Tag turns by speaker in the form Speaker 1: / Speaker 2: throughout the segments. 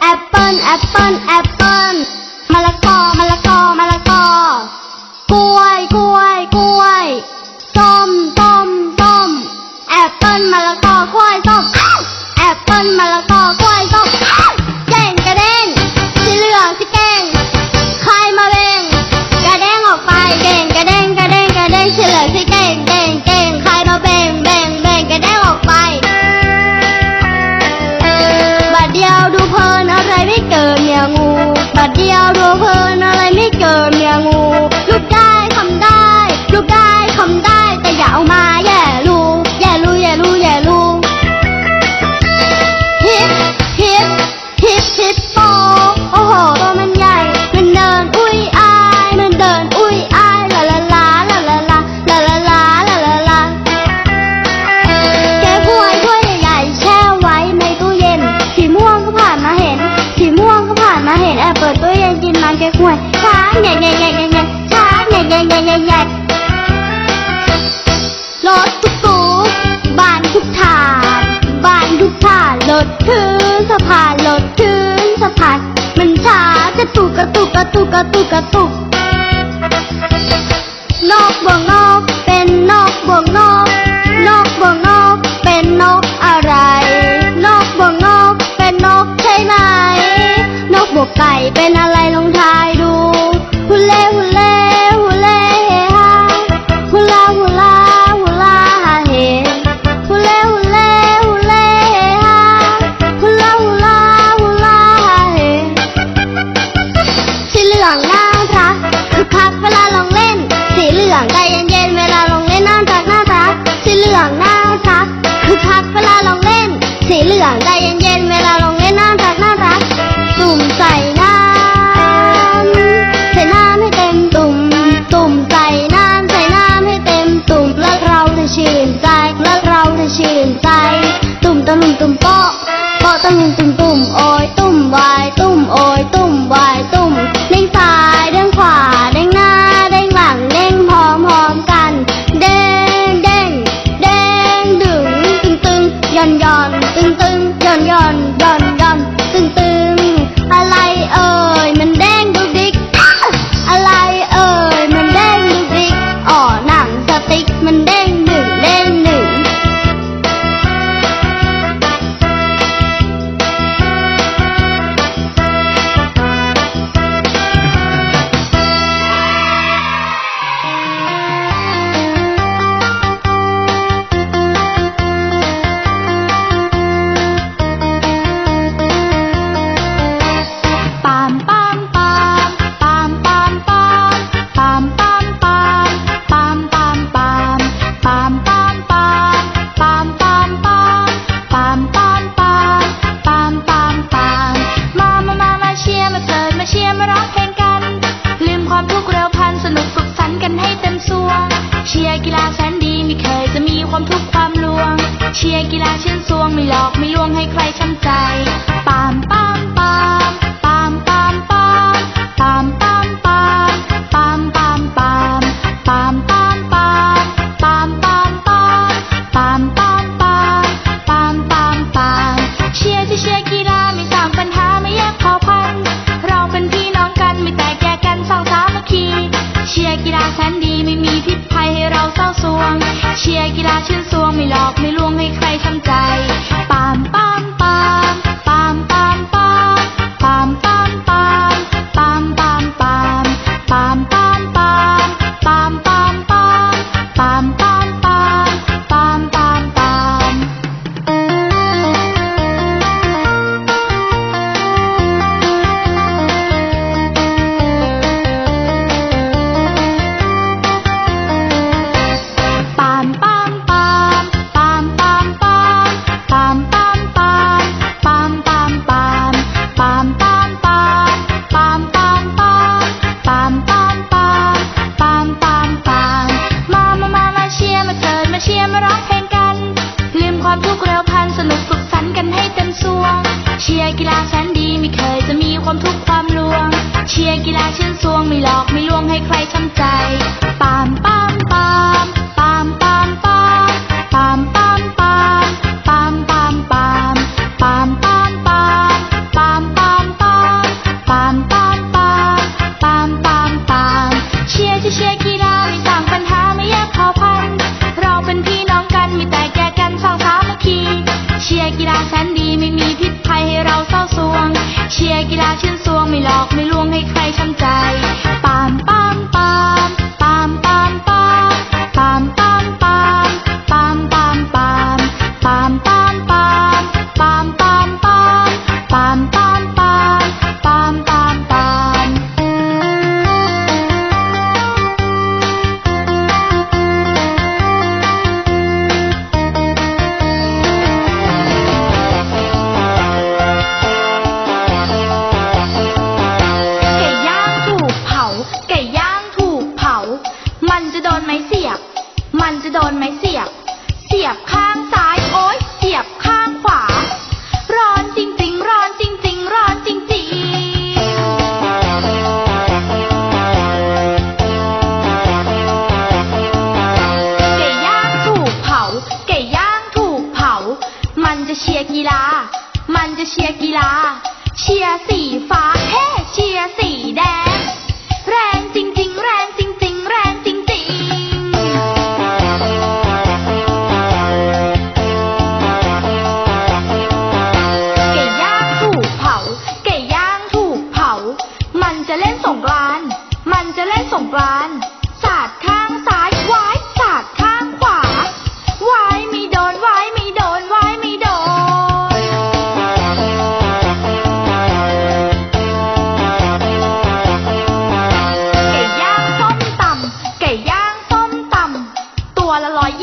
Speaker 1: แอปเปิ้ลแอปเปิ้ลแอปเปิ้ลมะละกอมะละกอมะละกอกล้ว รถทุกตูบ้านทุกฐาน บ้านทุกฐานรถถึงสะพานรถถึงสะพานมันช้าจะตุกกระตุกกระตุกกระตุกกระตุกนกบวงนอกเป็นนอกบ่วงนอกนอกบ่วงนอกเป็นนอกอะไรนอก
Speaker 2: บวกนกเป็นนกใช่ไหม นกบวงไก่เป็นอะไร lên đường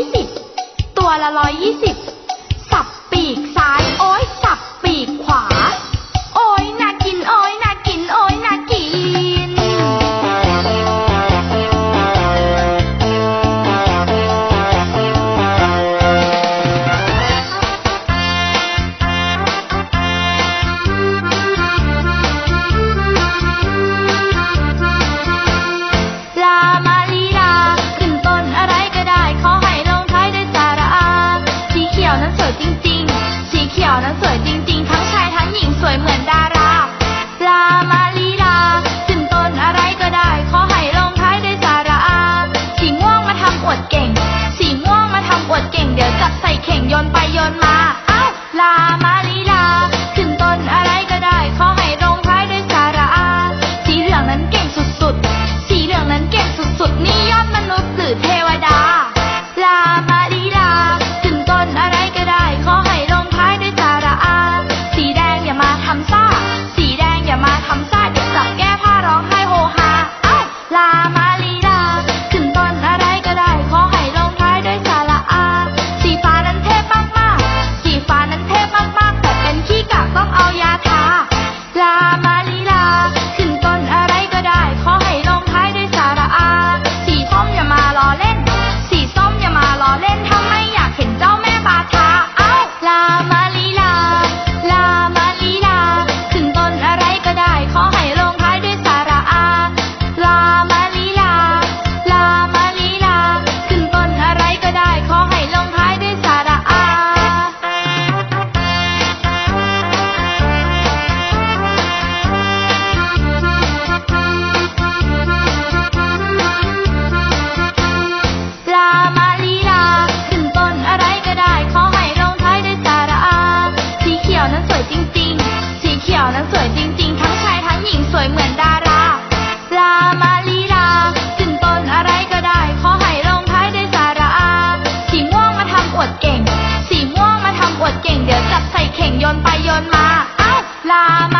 Speaker 2: ยี่สิบตัวละร้อยยี่สิบ วดเก่ง สีม่วงมาทำอวดเก่ง เดี๋ยวจับใส่เข่งโยนไปโยนมา เอ้าลามา วดเก่ง สีม่วงมาทำอวดเก่ง เดี๋ยวจับใส่เข่งโยนไปโยนมา เอ้าลามา